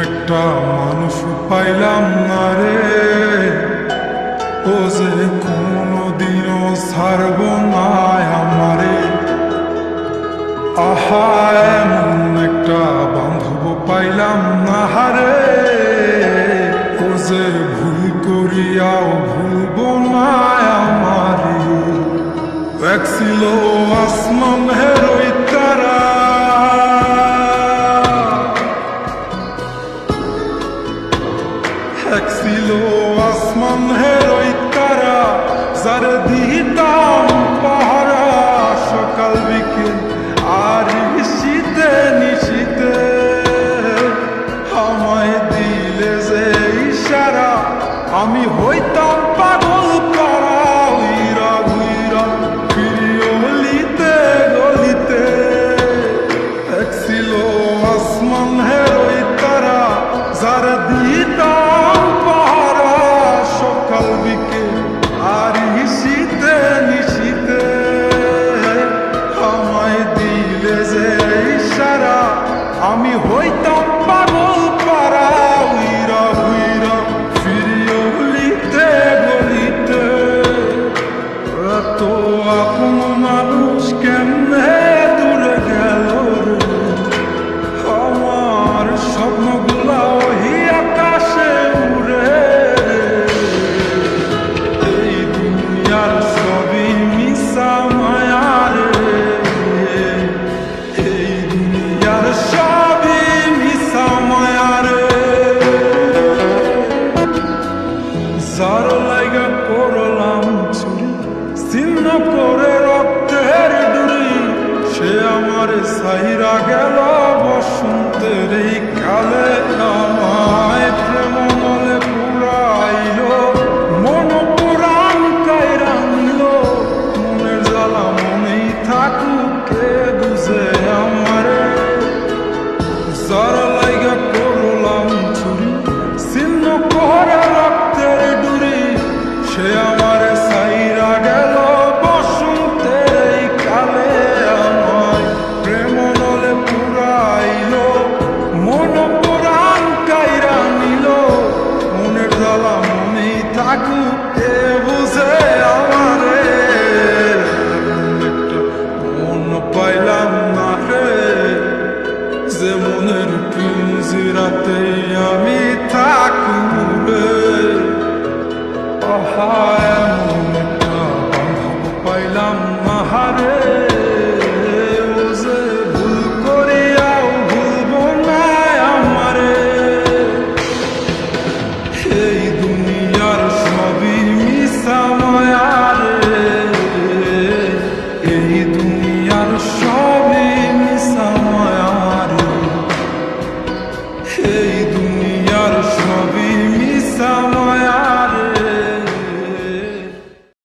একটা মানুষ পাইলাম না রে। ও যে কোনোদিনও ছাড়ব না আমারে। আহা, এমন একটা বান্ধব পাইলাম না হারে। ও যে ভুল করিয়াও ভুলব না আমারে। এক ছিল আসমান হে এক ছিল আসমান হেরোই তারা যার দিতা to no chão.